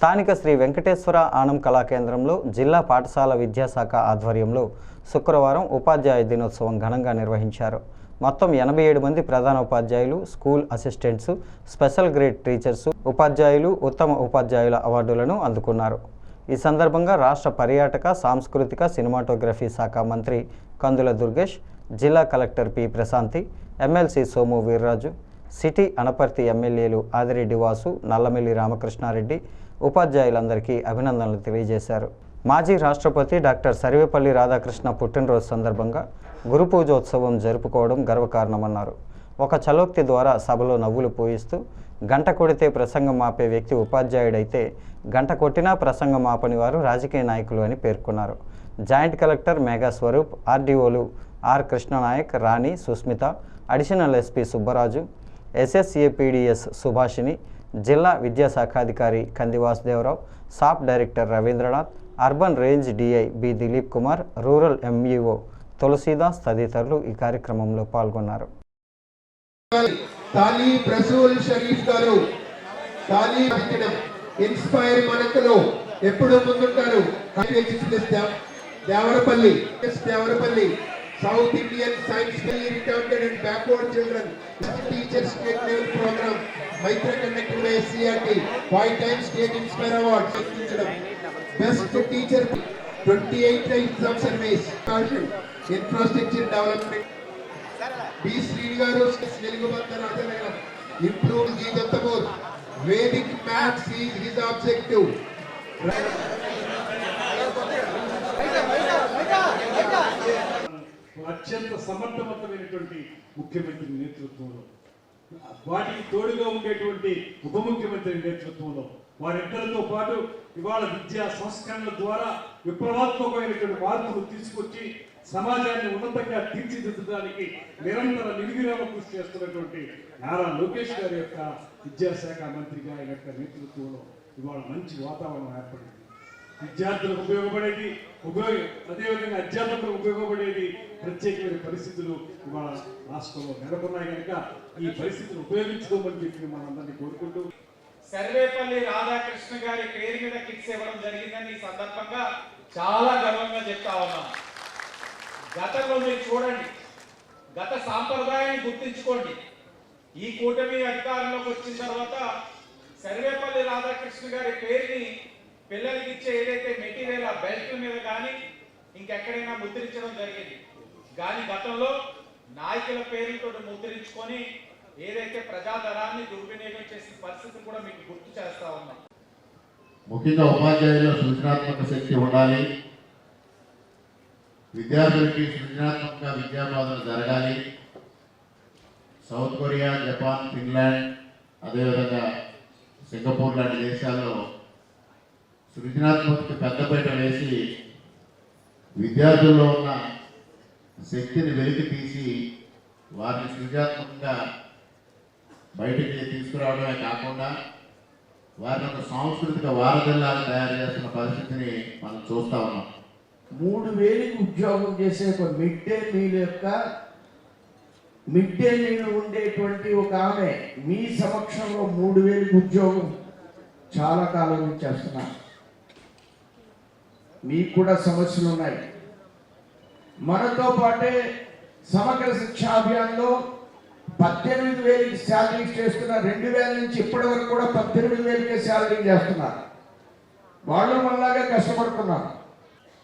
స్థానిక శ్రీ వెంకటేశ్వర ఆనం కళా కేంద్రంలో జిల్లా పాఠశాల విద్యాశాఖ ఆధ్వర్యంలో శుక్రవారం ఉపాధ్యాయ దినోత్సవం ఘనంగా నిర్వహించారు. మొత్తం ఎనభై ఏడు మంది ప్రధాన ఉపాధ్యాయులు school assistants special grade teachers ఉపాధ్యాయులు ఉత్తమ ఉపాధ్యాయుల అవార్డులను అందుకున్నారు. ఈ సందర్భంగా రాష్ట్ర పర్యాటక సాంస్కృతిక సినిమాటోగ్రఫీ శాఖ మంత్రి కందుల దుర్గేష్ జిల్లా collector P Prashanti MLC Somu Veerraju city Anaparthi ఎమ్మెల్యేలు ఆదిరెడ్డి వాసు నల్లమెల్లి రామకృష్ణారెడ్డి ఉపాధ్యాయులందరికీ అభినందనలు తెలియజేశారు. మాజీ రాష్ట్రపతి డాక్టర్ సర్వేపల్లి రాధాకృష్ణ పుట్టినరోజు సందర్భంగా గురు పూజోత్సవం జరుపుకోవడం గర్వకారణమన్నారు. ఒక చలోక్తి ద్వారా సభలో నవ్వులు పోయిస్తూ గంట కొడితే ప్రసంగం ఆపే వ్యక్తి ఉపాధ్యాయుడైతే గంట కొట్టినా ప్రసంగం ఆపని వారు రాజకీయ నాయకులు అని పేర్కొన్నారు. Joint collector Megha Swaroop ఆర్డీఓలు R Krishna Naik Rani Susmitha additional SP Subbaraju SSAPDS Subhashini జిల్లా విద్యాశాఖాధికారి Kandi Vasudeva Rao SAAP director Ravindranath urban range DI B Dilip Kumar rural MEO Tulasidas తదితరులు ఈ కార్యక్రమంలో పాల్గొన్నారు. ఇన్స్పైర్ మనకులో ఎప్పుడు ముందుంటారు. Devarapalli Devarapalli. South Indian science returned and backward children teachers state level program Maitra conducted by CRT five times state inspire award సాధించడం best teacher twenty eight times of service infrastructure development B Srini గారు Velugubanda Rajanagaram improve జీవితమూర్ Vedic maths is his అత్యంత సమర్థవంతమైనటువంటి ముఖ్యమంత్రి నేతృత్వంలో వాటికి తోడుగా ఉండేటువంటి ఉప ముఖ్యమంత్రి నేతృత్వంలో వారిద్దరితో పాటు ఇవాళ విద్యా సంస్కరణల ద్వారా విప్లవాత్మకమైనటువంటి మార్పులు తీసుకొచ్చి సమాజాన్ని ఉన్నతంగా తీర్చిదిద్దడానికి నిరంతర నిర్విరామ కృషి చేస్తున్నటువంటి నారా లోకేష్ గారి యొక్క విద్యాశాఖ మంత్రిగా ఆయన యొక్క నేతృత్వంలో ఇవాళ మంచి వాతావరణం ఏర్పడింది. విద్యార్థులకు ఉపయోగపడేది ఉపయోగ అదేవిధంగా అధ్యాపకులకు ఉపయోగపడేది ప్రత్యేకమైన పరిస్థితులు ఇవాళ రాష్ట్రంలో నెలకొన్నాయి కనుక ఈ పరిస్థితులు ఉపయోగించుకోమని చెప్పి మనందరినీ కోరుకుంటూ. సర్వేపల్లి రాధాకృష్ణ గారి పేరు మీద కిట్స్ ఇవ్వడం జరిగిందని ఈ సందర్భంగా చాలా గర్వంగా చెప్తా ఉన్నాం. గతంలో మీరు చూడండి. గత సాంప్రదాయాన్ని గుర్తించుకోండి. ఈ కూటమి అధికారంలోకి వచ్చిన తర్వాత సర్వేపల్లి రాధాకృష్ణ గారి పేరుని పిల్లలకి ఇచ్చే ఏదైతే మెటీరియల్ ఆ బెల్ట్ మీద కానీ ఇంకెక్కడైనా ముద్రించడం జరిగింది. కానీ గతంలో నాయకుల పేర్లతో ముద్రించుకొని ఏదైతే ప్రజాధనాన్ని దుర్వినియోగం చేసిన పరిస్థితి కూడా మీకు గుర్తు చేస్తా ఉన్నాం. ముఖ్యంగా ఉపాధ్యాయుల్లో సృజనాత్మక శక్తి ఉండాలి. విద్యార్థులకి సృజనాత్మక విద్యాబోధన జరగాలి. సౌత్ కొరియా జపాన్ ఫిన్లాండ్ అదేవిధంగా సింగపూర్ లాంటి దేశాల్లో సృజనాత్మకత పెద్దపేట వేసి విద్యార్థుల్లో ఉన్న శక్తిని వెలికి తీసి వారిని సృజనాత్మకంగా బయటికి తీసుకురావడమే కాకుండా వారిని ఒక సాంస్కృతిక వారధిల్లాగా తయారు చేస్తున్న పరిస్థితిని మనం చూస్తా ఉన్నాం. మూడు వేలకి ఉద్యోగం చేసే ఒక మిడ్ డే మీల్ యొక్క మిడ్ డే మీల్ ఉండేటువంటి ఒక ఆమె మీ సమక్షంలో మూడు వేలకు ఉద్యోగం చాలా కాలం నుంచి చేస్తున్నారు. మీకు కూడా సమస్యలు ఉన్నాయి. మనతో పాటే సమగ్ర శిక్షా అభియాన్లో పద్దెనిమిది వేలకి శాలరీ చేస్తున్న రెండు వేల నుంచి ఇప్పటి వరకు కూడా పద్దెనిమిది వేలకే శాలరీ చేస్తున్నారు. వాళ్ళు మనలాగా కష్టపడుతున్నారు.